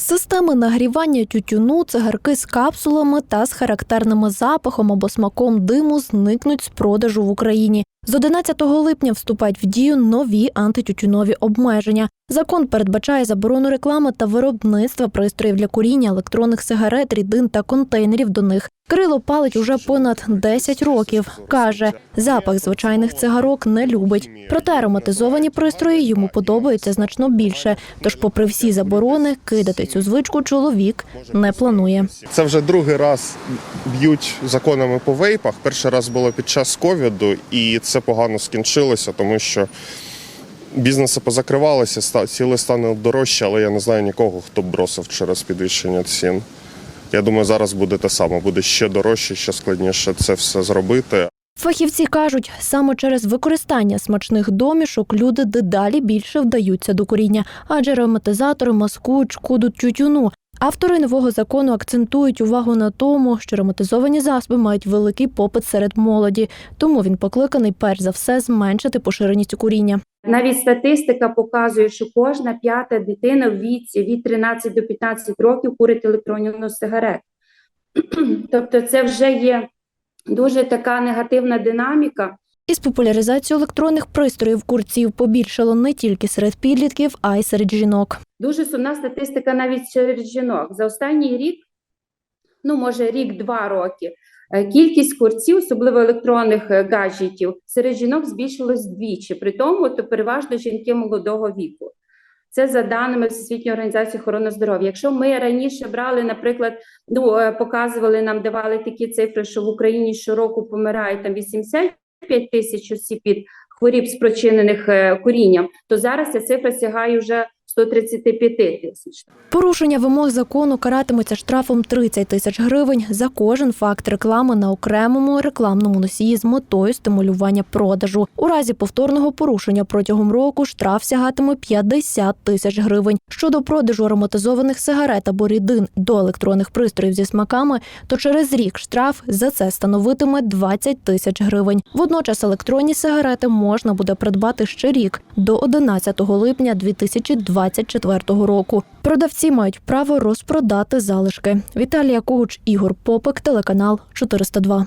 Системи нагрівання тютюну, цигарки з капсулами та з характерними запахом або смаком диму зникнуть з продажу в Україні. З 11 липня вступають в дію нові антитютюнові обмеження. Закон передбачає заборону реклами та виробництва пристроїв для куріння, електронних сигарет, рідин та контейнерів до них. Кирило палить уже понад 10 років. каже, запах звичайних цигарок не любить. Проте ароматизовані пристрої йому подобаються значно більше. Тож, попри всі заборони, кидати цю звичку чоловік не планує. Це вже другий раз б'ють законами по вейпах. Перший раз було під час ковіду, і це погано скінчилося, тому що бізнеси позакривалися, ціли стане дорожче, але я не знаю нікого, хто б бросив через підвищення цін. Я думаю, зараз буде те саме, буде ще дорожче, ще складніше це все зробити. Фахівці кажуть, саме через використання смачних домішок люди дедалі більше вдаються до куріння, адже ароматизатори маскують шкоду тютюну. Автори нового закону акцентують увагу на тому, що ароматизовані засоби мають великий попит серед молоді, тому він покликаний перш за все зменшити поширеність куріння. Навіть статистика показує, що кожна п'ята дитина в віці від 13 до 15 років курить електронну сигарету. Тобто, це вже є дуже така негативна динаміка. Із популяризацією електронних пристроїв курців побільшало не тільки серед підлітків, а й серед жінок. Дуже сумна статистика навіть серед жінок. За останній рік, ну може рік-два роки, е, кількість курців, особливо електронних е, гаджетів, серед жінок збільшилась вдвічі. При тому, то переважно жінки молодого віку. Це за даними Всесвітньої організації охорони здоров'я. Якщо ми раніше брали, наприклад, ну е, показували нам, давали такі цифри, що в Україні щороку помирають там 85 тисяч осіб від хворіб, спричинених корінням, то зараз ця цифра сягає вже 135 тисяч. Порушення вимог закону каратиметься штрафом 30 тисяч гривень за кожен факт реклами на окремому рекламному носії з метою стимулювання продажу. У разі повторного порушення протягом року штраф сягатиме 50 тисяч гривень. Щодо продажу ароматизованих сигарет або рідин до електронних пристроїв зі смаками, то через рік штраф за це становитиме 20 тисяч гривень. Водночас електронні сигарети можна буде придбати ще рік до 11 липня 2024 року. Продавці мають право розпродати залишки. Віталія Когуч, Ігор Попик, телеканал 402.